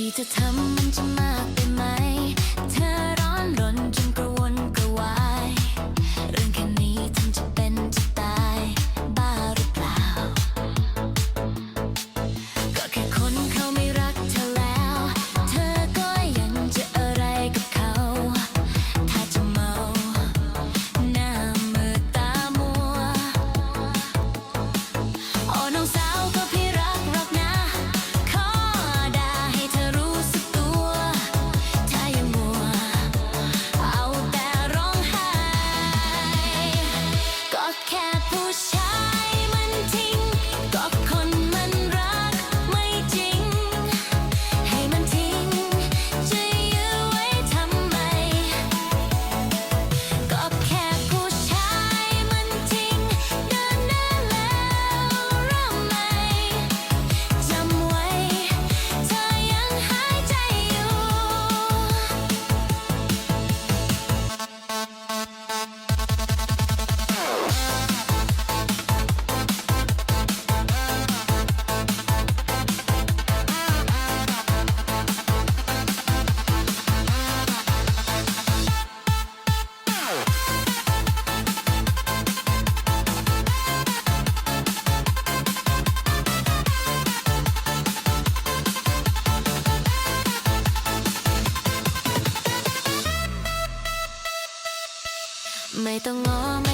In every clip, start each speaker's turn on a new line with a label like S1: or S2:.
S1: ที่จะทำมันจะมากไปไหม เธอร้อนรนจน mày tao ngó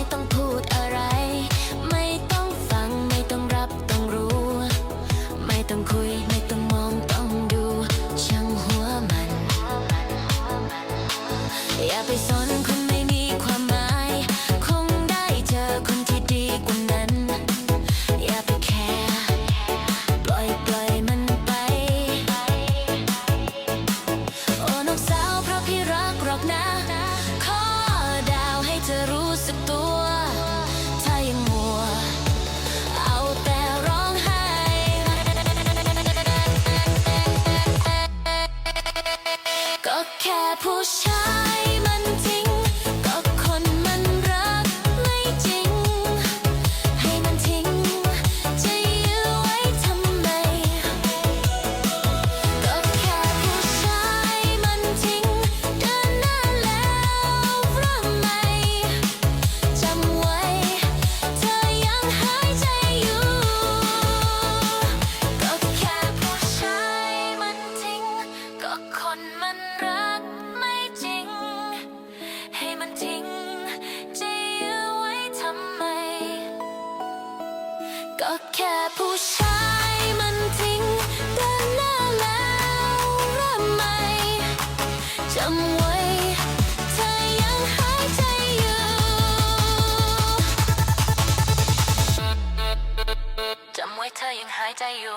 S1: ก็แค่ผู้ชายมันทิ้งเดินหน้าแล้วเริ่มใหม่จำไว้เธอยังหายใจอยู่จำไว้เธอยังหายใจอยู่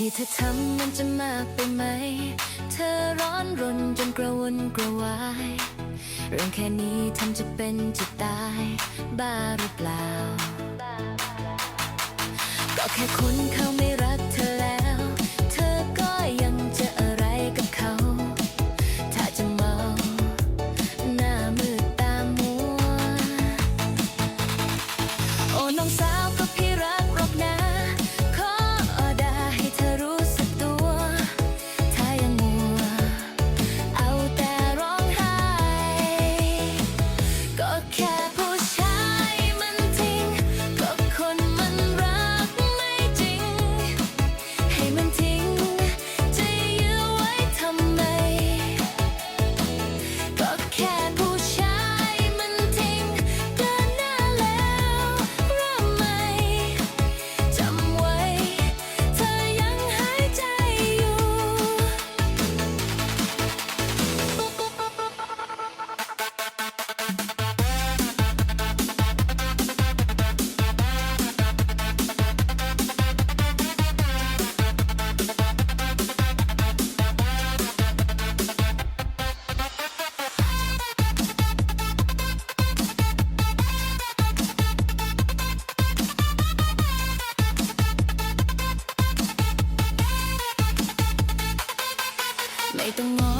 S1: ที่เธอทำมันจะมากไปไหม เธอร้อนรนจนกระวนกระวาย เรื่องแค่นี้ทำจะเป็นจะตาย บ้าหรือเปล่า ก็แค่คนเขาไม่ the moment